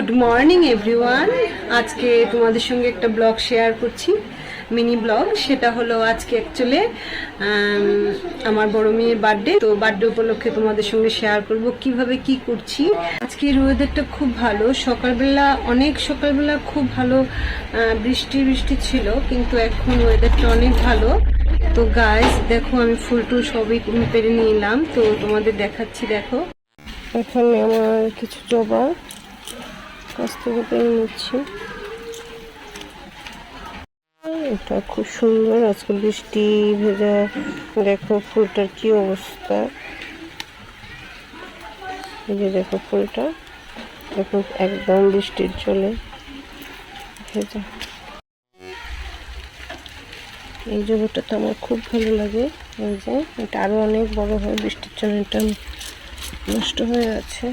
Good morning everyone আজকে তোমাদের সঙ্গে একটা ব্লগ শেয়ার করছি, মিনি ব্লগ। সেটা হলো আজকে অ্যাকচুয়ালি আমার বড় মেয়ের বার্থডে তো বার্থডে উপলক্ষে তোমাদের সঙ্গে শেয়ার করব কীভাবে কি করছি। আজকের ওয়েদারটা খুব ভালো। সকালবেলা, অনেক সকালবেলা খুব ভালো বৃষ্টি বৃষ্টি ছিল, কিন্তু এখন ওয়েদারটা অনেক ভালো। তো গাইস দেখো আমি ফুল টুল সবই পেরে নিয়ে এলাম। তো তোমাদের দেখাচ্ছি, দেখো। এখানে আমার কিছু জবা। থেকে পেয়ে নিচ্ছি। এটা খুব সুন্দর, আজকে বৃষ্টি ভেজা, দেখো ফুলটার কি অবস্থা। এই যে দেখো ফুলটা, দেখো একদম বৃষ্টির জলে ভেজা। এই জবাটা তো আমার খুব ভালো লাগে, এই যে এটা আরও অনেক বড় হয়, বৃষ্টির জন্য এটা নষ্ট হয়ে আছে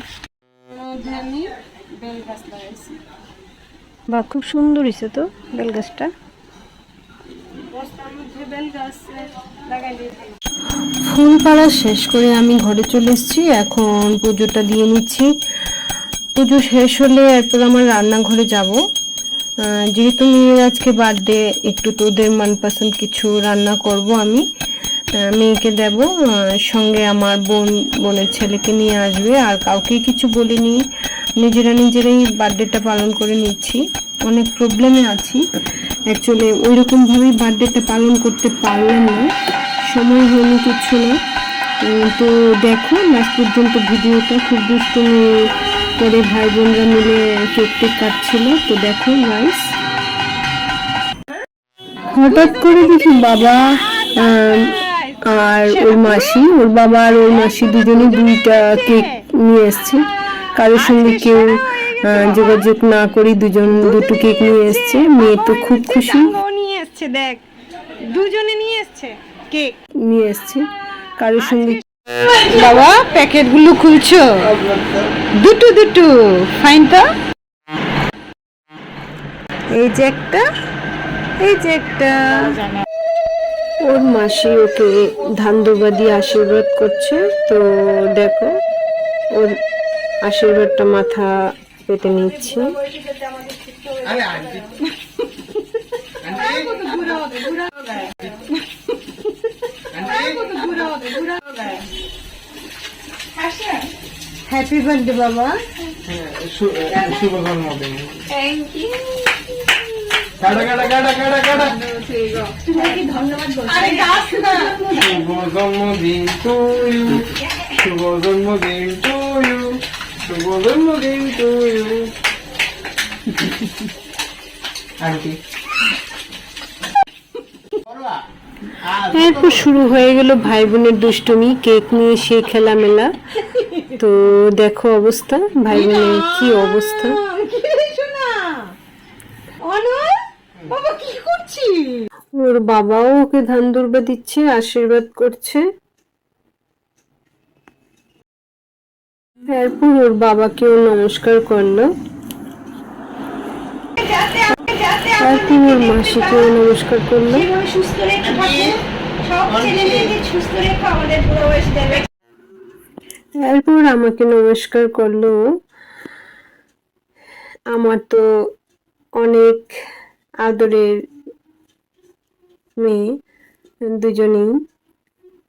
বা খুব সুন্দর হয়েছে তো বেল গাছটা ফুল পাড়া শেষ করে আমি ঘরে চলে এসেছি। এখন পুজোটা দিয়ে নিচ্ছি। পুজো শেষ হলে এরপর আমার রান্নাঘরে যাব। যেহেতু মেয়ের আজকে বার্থডে একটু তোদের মনপসন্দ কিছু রান্না করব আমি। মেয়েকে দেব। সঙ্গে আমার বোন, বোনের ছেলেকে নিয়ে আসবে। আর কাউকে কিছু বলিনি। নিজেরা নিজেরাই বার্থডেটা পালন করে নিচ্ছি। অনেক প্রবলেমে আছি। অ্যাকচুয়ালি ওই রকমভাবেই বার্থডেটা পালন করতে পারলাম না। সময় হয়নি কিছু না। তো দেখো, লাস্ট পর্যন্ত ভিডিওটা খুব দুষ্টুমি করে ভাই বোনরা মিলে কেক টেক কাটছিল। তো দেখো গাইস হঠাৎ করে দেখি বাবা আর ওর মাসি, ওর বাবা আর ওর মাসি দুজনে দুইটা কেক নিয়ে এসছে। কারোর সঙ্গে কেউ যোগাযোগ না করে দুজন দুটো কেক নিয়ে এসছে মেয়ে তো খুব খুশি। নিয়ে এসছে দেখ। দুজনে নিয়ে এসছে কেক। নিয়ে এসছে। কারোর সঙ্গে বাবা প্যাকেটগুলো খুলছো? দুটো দুটো। ফাইন তো? এই যে একটা এই যে একটা। ওর মাসি ওকে ধান দিয়ে আশীর্বাদ করছে তো দেখো ওর আশীর্বাদটা মাথা পেতে নিচ্ছি। হ্যাপি বার্থডে বাবা। শুভ জন্মদিন কাটা শুভ জন্মদিন টু ইউ শুভ জন্মদিন টু ইউ শুভ জন্মদিন টু ইউ আন্টি এরপর শুরু হয়ে গেল ভাই বোনের দুষ্টুমি কেক নিয়ে সে খেলা মেলা তো দেখো অবস্থা ভাই বোনের কি অবস্থা ওর বাবাও ওকে ধান দুর্বা দিচ্ছে আশীর্বাদ করছে এরপর ওর বাবাকেও নমস্কার করল তারপর ওর মাসিকেও নমস্কার করল এরপর আমাকে নমস্কার করল আমার তো অনেক আদরের মেয়ে দুজনেই।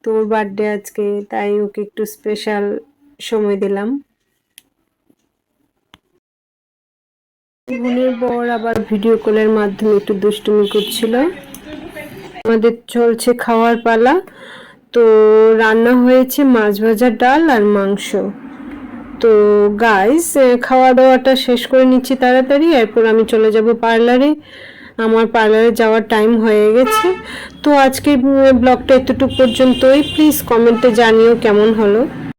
তোর বার্থডে আজকে তাই ওকে একটু স্পেশাল সময় দিলাম। বোনের বর আবার ভিডিও কলের মাধ্যমে একটু দুষ্টুমি করছিল। আমাদের চলছে খাওয়ার পালা। তো রান্না হয়েছে মাছ ভাজা, ডাল আর মাংস। তো গাইস খাওয়া দাওয়াটা শেষ করে নিচ্ছি তাড়াতাড়ি। এরপর আমি চলে যাব পার্লারে। আমার পার্লারে যাওয়ার টাইম হয়ে গেছে। তো আজকের ব্লগটা এতটুকু পর্যন্তই। প্লিজ কমেন্টে জানিও কেমন হলো।